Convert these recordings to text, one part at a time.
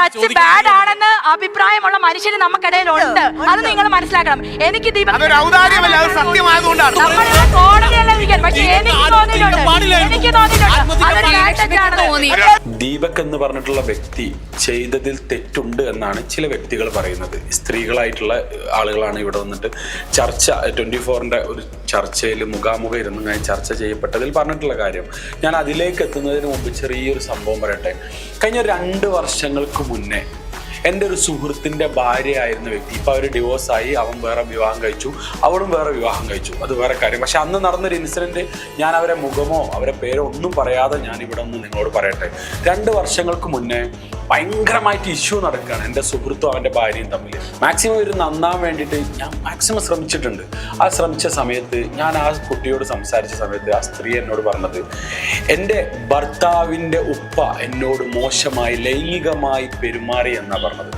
Touch bad ആണെന്ന് അഭിപ്രായമുള്ള മനുഷ്യർ നമുക്കിടയിൽ ഉണ്ട് അത് നിങ്ങൾ മനസ്സിലാക്കണം. എനിക്ക് കോടതിയല്ല പക്ഷെ എനിക്ക് തോന്നിയിട്ടുണ്ട് എനിക്ക് തോന്നിയിട്ടുണ്ട്. അതൊരു touch ആണെന്ന് തോന്നി ദീപക് എന്ന് പറഞ്ഞിട്ടുള്ള വ്യക്തി ചെയ്തതിൽ തെറ്റുണ്ട് എന്നാണ് ചില വ്യക്തികൾ പറയുന്നത്. സ്ത്രീകളായിട്ടുള്ള ആളുകളാണ് ഇവിടെ വന്നിട്ട് ചർച്ച ട്വന്റി ഫോറിന്റെ ഒരു ചർച്ചയിൽ മുഖാമുഖം ഇരുന്ന് ഞാൻ ചർച്ച ചെയ്യപ്പെട്ടതിൽ പറഞ്ഞിട്ടുള്ള കാര്യം. ഞാൻ അതിലേക്ക് എത്തുന്നതിന് മുമ്പ് ചെറിയൊരു സംഭവം പറയട്ടെ. കഴിഞ്ഞ രണ്ട് വർഷങ്ങൾക്ക് മുന്നേ എന്റെ ഒരു സുഹൃത്തിന്റെ ഭാര്യയായിരുന്ന വ്യക്തി. ഇപ്പം അവർ ഡിവോഴ്സായി അവൻ വേറെ വിവാഹം കഴിച്ചു. അവളും വേറെ വിവാഹം കഴിച്ചു. അത് വേറെ കാര്യം. പക്ഷെ അന്ന് നടന്നൊരു ഇൻസിഡന്റ് ഞാൻ അവരെ മുഖമോ അവരെ പേരോ ഒന്നും പറയാതെ ഞാൻ ഇവിടെ ഒന്ന് നിങ്ങളോട് പറയട്ടെ. രണ്ട് വർഷങ്ങൾക്ക് മുന്നേ ഭയങ്കരമായിട്ട് ഇഷ്യൂ നടക്കുകയാണ്. എന്റെ സുഹൃത്തും അവന്റെ ഭാര്യയും തമ്മിൽ. മാക്സിമം ഒരു നന്നാൻ വേണ്ടിയിട്ട് ഞാൻ മാക്സിമം ശ്രമിച്ചിട്ടുണ്ട്. ആ ശ്രമിച്ച സമയത്ത് ഞാൻ ആ കുട്ടിയോട് സംസാരിച്ച സമയത്ത് ആ സ്ത്രീ എന്നോട് പറഞ്ഞത് എന്റെ ഭർത്താവിന്റെ ഉപ്പ എന്നോട് മോശമായി ലൈംഗികമായി പെരുമാറി എന്നാണ് പറഞ്ഞത്.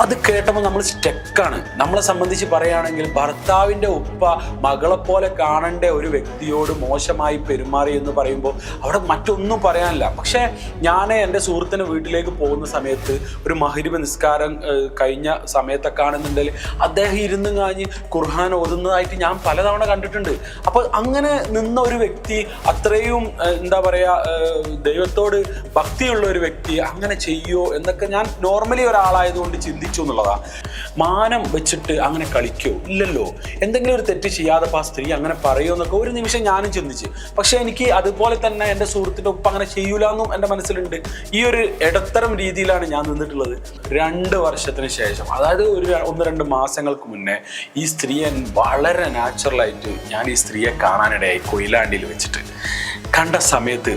അത് കേട്ടപ്പോൾ നമ്മൾ സ്റ്റെക്കാണ് നമ്മളെ സംബന്ധിച്ച് പറയുകയാണെങ്കിൽ ഭർത്താവിന്റെ ഉപ്പ മകളെ പോലെ കാണേണ്ട ഒരു വ്യക്തിയോട് മോശമായി പെരുമാറി എന്ന് പറയുമ്പോൾ അവിടെ മറ്റൊന്നും പറയാനില്ല. പക്ഷേ ഞാൻ എന്റെ സുഹൃത്തിന്റെ വീട്ടിലേക്ക് പോകുന്ന സമയത്ത് ഒരു മഹരിബ് നിസ്കാരം കഴിഞ്ഞ സമയത്തൊക്കെ ആണെന്നുണ്ടെങ്കിൽ അദ്ദേഹം ഇരുന്ന് കാഞ്ഞ് ഖുർഹാൻ ഓതുന്നതായിട്ട് ഞാൻ പലതവണ കണ്ടിട്ടുണ്ട്. അപ്പോൾ അങ്ങനെ നിന്ന ഒരു വ്യക്തി അത്രയും എന്താ പറയുക ദൈവത്തോട് ഭക്തിയുള്ള ഒരു വ്യക്തി അങ്ങനെ ചെയ്യോ എന്നൊക്കെ ഞാൻ നോർമലി ഒരാളായതുകൊണ്ട് ചിന്തിച്ചു എന്നുള്ളതാ. മാനം വെച്ചിട്ട് അങ്ങനെ കളിക്കോ? ഇല്ലല്ലോ. എന്തെങ്കിലും ഒരു തെറ്റ് ചെയ്യാതെ ആ സ്ത്രീ അങ്ങനെ പറയുമോ എന്നൊക്കെ ഒരു നിമിഷം ഞാനും ചിന്തിച്ച്. പക്ഷേ എനിക്ക് അതുപോലെ തന്നെ എന്റെ സുഹൃത്തിന്റെ ഒപ്പം അങ്ങനെ ചെയ്യൂലെന്നും എന്റെ മനസ്സിലുണ്ട്. ഈ ഒരു ഇടത്തരം രീതിയിലാണ് ഞാൻ നിന്നിട്ടുള്ളത്. രണ്ട് വർഷത്തിന് ശേഷം അതായത് ഒരു ഒന്ന് രണ്ട് മാസങ്ങൾക്ക് മുന്നേ ഈ സ്ത്രീയെ വളരെ നാച്ചുറലായിട്ട് ഞാൻ ഈ സ്ത്രീയെ കാണാനിടയായി കൊയിലാണ്ടിയിൽ വെച്ചിട്ട്. കണ്ട സമയത്ത്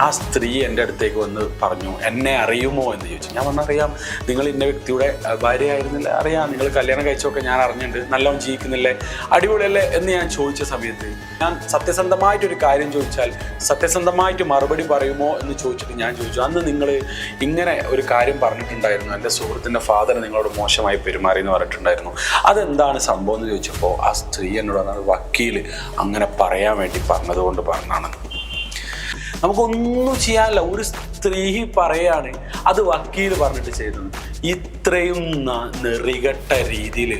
ആ സ്ത്രീ എന്റെ അടുത്തേക്ക് വന്ന് പറഞ്ഞു എന്നെ അറിയുമോ? എന്ന് ചോദിച്ചു. ഞാൻ വന്നറിയാം നിങ്ങൾ ഇന്ന വ്യക്തിയുടെ ഭാര്യയായിരുന്നില്ല? അറിയാം. നിങ്ങൾ കല്യാണം കഴിച്ചൊക്കെ ഞാൻ അറിഞ്ഞിട്ടുണ്ട്. നല്ലോണം ജീവിക്കുന്നില്ലേ? അടിപൊളിയല്ലേ? എന്ന് ഞാൻ ചോദിച്ച സമയത്ത് ഞാൻ സത്യസന്ധമായിട്ടൊരു കാര്യം ചോദിച്ചാൽ സത്യസന്ധമായിട്ട് മറുപടി പറയുമോ? എന്ന് ചോദിച്ചിട്ട് ഞാൻ ചോദിച്ചു. അന്ന് നിങ്ങൾ ഇങ്ങനെ ഒരു കാര്യം പറഞ്ഞിട്ടുണ്ടായിരുന്നു. എന്റെ സുഹൃത്തിന്റെ ഫാദർ നിങ്ങളോട് മോശമായി പെരുമാറി എന്ന് പറഞ്ഞിട്ടുണ്ടായിരുന്നു. അതെന്താണ് സംഭവം എന്ന് ചോദിച്ചപ്പോൾ ആ സ്ത്രീ എന്നോട് വക്കീൽ അങ്ങനെ പറയാൻ വേണ്ടി പറഞ്ഞതുകൊണ്ട് പറഞ്ഞാണ് നമുക്കൊന്നും ചെയ്യാനില്ല. ഒരു സ്ത്രീ പറയാണ് അത് വക്കീൽ പറഞ്ഞിട്ട് ചെയ്തത്. ഇത്രയും നെറികെട്ട രീതിയിൽ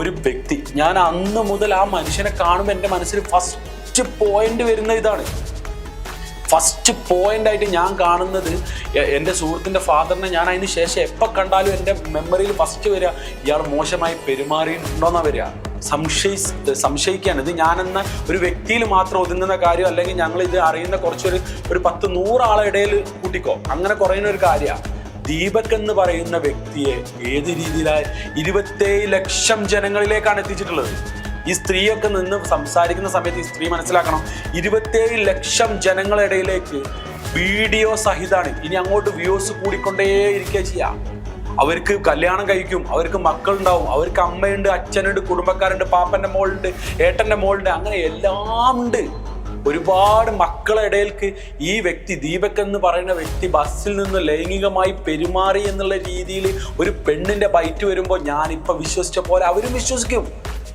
ഒരു വ്യക്തി ഞാൻ അന്ന് മുതൽ ആ മനുഷ്യനെ കാണുമ്പോൾ എന്റെ മനസ്സിൽ ഫസ്റ്റ് പോയിന്റ് വരുന്ന ഇതാണ്. ഫസ്റ്റ് പോയിന്റ് ആയിട്ട് ഞാൻ കാണുന്നത് എന്റെ സുഹൃത്തിന്റെ ഫാദറിനെ ഞാൻ അതിന് ശേഷം എപ്പോൾ കണ്ടാലും എന്റെ മെമ്മറിയിൽ ഫസ്റ്റ് വരിക ഇയാൾ മോശമായി പെരുമാറിയിട്ടുണ്ടോന്നാ വരിക. സംശയി സംശയിക്കാൻ ഇത് ഞാനെന്ന ഒരു വ്യക്തിയിൽ മാത്രം ഒതുങ്ങുന്ന കാര്യം അല്ലെങ്കിൽ ഞങ്ങൾ ഇത് അറിയുന്ന കുറച്ചൊരു ഒരു പത്ത് നൂറാളെ ഇടയിൽ കൂട്ടിക്കോ. അങ്ങനെ കുറയുന്ന ഒരു കാര്യമാണ് ദീപക് എന്ന് പറയുന്ന വ്യക്തിയെ ഏത് രീതിയിലായി ഇരുപത്തേഴ് ലക്ഷം ജനങ്ങളിലേക്കാണ് എത്തിച്ചിട്ടുള്ളത്. ഈ സ്ത്രീയൊക്കെ നിന്ന് സംസാരിക്കുന്ന സമയത്ത് ഈ സ്ത്രീ മനസ്സിലാക്കണം. ഇരുപത്തേഴ് ലക്ഷം ജനങ്ങളിടയിലേക്ക് വീഡിയോ സഹിതാണ്. ഇനി അങ്ങോട്ട് വ്യൂസ് കൂടിക്കൊണ്ടേയിരിക്കുക ചെയ്യാം. അവർക്ക് കല്യാണം കഴിക്കും അവർക്ക് മക്കളുണ്ടാവും അവർക്ക് അമ്മയുണ്ട് അച്ഛനുണ്ട് കുടുംബക്കാരുണ്ട് പാപ്പന്റെ മോളുണ്ട് ഏട്ടന്റെ മോളുണ്ട് അങ്ങനെ എല്ലാം ഉണ്ട്. ഒരുപാട് മക്കളെ ഇടയിൽക്ക് ഈ വ്യക്തി ദീപക് എന്ന് പറയുന്ന വ്യക്തി ബസ്സിൽ നിന്ന് ലൈംഗികമായി പെരുമാറി എന്നുള്ള രീതിയിൽ ഒരു പെണ്ണിന്റെ ബൈറ്റ് വരുമ്പോൾ ഇപ്പൊ വിശ്വസിച്ച പോലെ അവരും വിശ്വസിക്കും.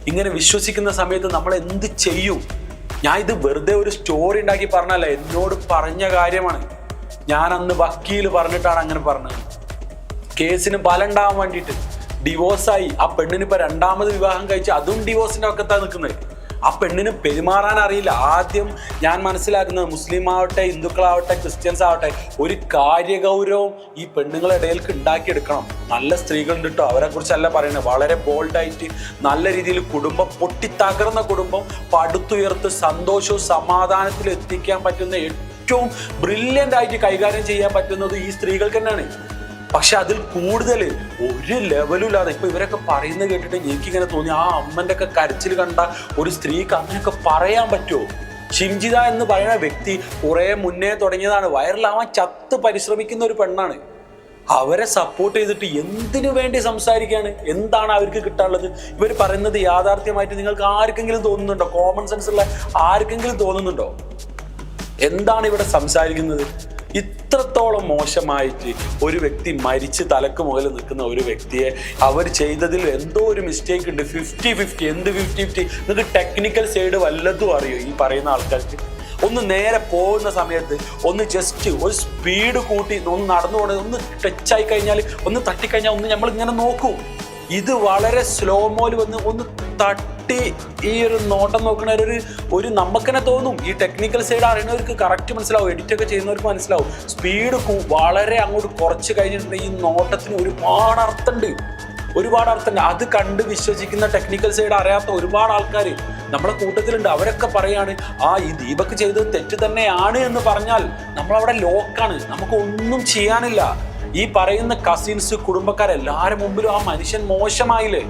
ഇങ്ങനെ വിശ്വസിക്കുന്ന സമയത്ത് നമ്മൾ എന്ത് ചെയ്യും? ഞാൻ ഇത് വെറുതെ ഒരു സ്റ്റോറി ഉണ്ടാക്കി പറഞ്ഞല്ല എന്നോട് പറഞ്ഞ കാര്യമാണ്. ഞാൻ അന്ന് വക്കീൽ പറഞ്ഞിട്ടാണ് അങ്ങനെ പറഞ്ഞത്. കേസിന് ബലം ഉണ്ടാവാൻ വേണ്ടിയിട്ട് ഡിവോഴ്സായി ആ പെണ്ണിന് ഇപ്പൊ രണ്ടാമത് വിവാഹം കഴിച്ച് അതും ഡിവോഴ്സിന്റെ ഒക്കത്താണ് നിൽക്കുന്നത്. ആ പെണ്ണിന് പെരുമാറാൻ അറിയില്ല. ആദ്യം ഞാൻ മനസ്സിലാക്കുന്നത് മുസ്ലിം ആവട്ടെ ഹിന്ദുക്കളാവട്ടെ ക്രിസ്ത്യൻസ് ആവട്ടെ ഒരു കാര്യഗൗരവം ഈ പെണ്ണുങ്ങളുടെ ഇടയിലേക്ക് ഉണ്ടാക്കിയെടുക്കണം. നല്ല സ്ത്രീകളുണ്ട് കേട്ടോ അവരെ കുറിച്ചല്ല പറയുന്നത് വളരെ ബോൾഡായിട്ട് നല്ല രീതിയിൽ കുടുംബം പൊട്ടിത്തകർന്ന കുടുംബം പടുത്തുയർത്ത് സന്തോഷവും സമാധാനത്തിൽ എത്തിക്കാൻ പറ്റുന്ന ഏറ്റവും ബ്രില്യന്റ് ആയിട്ട് കൈകാര്യം ചെയ്യാൻ പറ്റുന്നത് ഈ സ്ത്രീകൾക്ക് തന്നെയാണ്. പക്ഷെ അതിൽ കൂടുതൽ ഒരു ലെവലും ഇല്ലാതെ ഇപ്പൊ ഇവരൊക്കെ പറയുന്നത് കേട്ടിട്ട് എനിക്കിങ്ങനെ തോന്നി ആ അമ്മന്റെ ഒക്കെ കരച്ചിൽ കണ്ട ഒരു സ്ത്രീക്ക് അങ്ങനെയൊക്കെ പറയാൻ പറ്റുമോ? ഷിംജിത എന്ന് പറയുന്ന വ്യക്തി കുറെ മുന്നേ തുടങ്ങിയതാണ്. വൈറലാവാൻ ചത്ത് പരിശ്രമിക്കുന്ന ഒരു പെണ്ണാണ്. അവരെ സപ്പോർട്ട് ചെയ്തിട്ട് എന്തിനു വേണ്ടി സംസാരിക്കുകയാണ്? എന്താണ് അവർക്ക് കിട്ടാനുള്ളത്? ഇവർ പറയുന്നത് യാഥാർത്ഥ്യമായിട്ട് നിങ്ങൾക്ക് ആർക്കെങ്കിലും തോന്നുന്നുണ്ടോ? കോമൺ സെൻസ് ഉള്ള ആർക്കെങ്കിലും തോന്നുന്നുണ്ടോ? എന്താണ് ഇവിടെ സംസാരിക്കുന്നത്? ഇത്രത്തോളം മോശമായിട്ട് ഒരു വ്യക്തി മരിച്ച് തലക്ക് മുകളിൽ നിൽക്കുന്ന ഒരു വ്യക്തിയെ അവർ ചെയ്തതിൽ എന്തോ ഒരു മിസ്റ്റേക്ക് ഉണ്ട്. ഫിഫ്റ്റി ഫിഫ്റ്റി എന്ത് ഫിഫ്റ്റി ഫിഫ്റ്റി നിങ്ങൾക്ക് ടെക്നിക്കൽ സൈഡ് വല്ലതും അറിയോ ഈ പറയുന്ന ആൾക്കാർക്ക്? ഒന്ന് നേരെ പോകുന്ന സമയത്ത് ഒന്ന് ജസ്റ്റ് ഒരു സ്പീഡ് കൂട്ടി ഒന്ന് നടന്നു പോകണത് ഒന്ന് ടച്ച് ആയി കഴിഞ്ഞാൽ ഒന്ന് തട്ടിക്കഴിഞ്ഞാൽ ഒന്ന് നമ്മൾ ഇങ്ങനെ നോക്കും. ഇത് വളരെ സ്ലോ മോയിൽ വന്ന് ഒന്ന് തട്ടി ഈ ഒരു നോട്ടം നോക്കണ ഒരു ഒരു നമുക്കെന്നെ തോന്നും. ഈ ടെക്നിക്കൽ സൈഡ് അറിയുന്നവർക്ക് കറക്റ്റ് മനസ്സിലാവും. എഡിറ്റ് ഒക്കെ ചെയ്യുന്നവർക്ക് മനസ്സിലാവും. സ്പീഡ് വളരെ അങ്ങോട്ട് കുറച്ച് കഴിഞ്ഞിട്ടുണ്ടെങ്കിൽ ഈ നോട്ടത്തിന് ഒരുപാട് അർത്ഥമുണ്ട് ഒരുപാട് അർത്ഥമുണ്ട് അത് കണ്ട് വിശ്വസിക്കുന്ന ടെക്നിക്കൽ സൈഡ് അറിയാത്ത ഒരുപാട് ആൾക്കാർ നമ്മുടെ കൂട്ടത്തിലുണ്ട്. അവരൊക്കെ പറയാണ് ആ ഈ ദീപക് ചെയ്തത് തെറ്റ് തന്നെയാണ് എന്ന് പറഞ്ഞാൽ നമ്മളവിടെ ലോക്കാണ് നമുക്ക് ഒന്നും ചെയ്യാനില്ല. ഈ പറയുന്ന കസിൻസ് കുടുംബക്കാരെല്ലാവരും മുമ്പിലും ആ മനുഷ്യൻ മോശമായില്ലേ?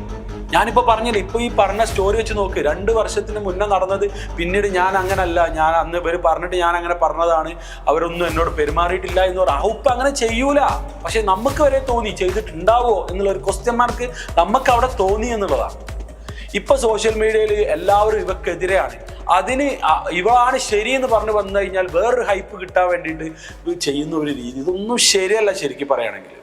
ഞാനിപ്പോ പറഞ്ഞില്ല ഇപ്പോൾ ഈ പറഞ്ഞ സ്റ്റോറി വെച്ച് നോക്ക്. രണ്ട് വർഷത്തിന് മുന്നേ നടന്നത് പിന്നീട് ഞാൻ അങ്ങനല്ല ഞാൻ അന്ന് ഇവർ പറഞ്ഞിട്ട് ഞാൻ അങ്ങനെ പറഞ്ഞതാണ്. അവരൊന്നും എന്നോട് പെരുമാറിയിട്ടില്ല എന്ന് പറഞ്ഞാൽ ഔപ്പ് അങ്ങനെ ചെയ്യൂല. പക്ഷെ നമുക്ക് വരെ തോന്നി ചെയ്തിട്ടുണ്ടാവോ എന്നുള്ള ഒരു ക്വസ്റ്റ്യൻ മാർക്ക് നമുക്ക് അവിടെ തോന്നി എന്നുള്ളതാണ്. ഇപ്പൊ സോഷ്യൽ മീഡിയയിൽ എല്ലാവരും ഇവക്കെതിരെയാണ്. അതിന് ഇവളാണ് ഇവളാണ് എന്ന് പറഞ്ഞു വന്നു കഴിഞ്ഞാൽ വേറൊരു ഹൈപ്പ് കിട്ടാൻ വേണ്ടിയിട്ട് ചെയ്യുന്ന ഒരു രീതി. ഇതൊന്നും ശരിയല്ല ശരിക്കും പറയുകയാണെങ്കിൽ.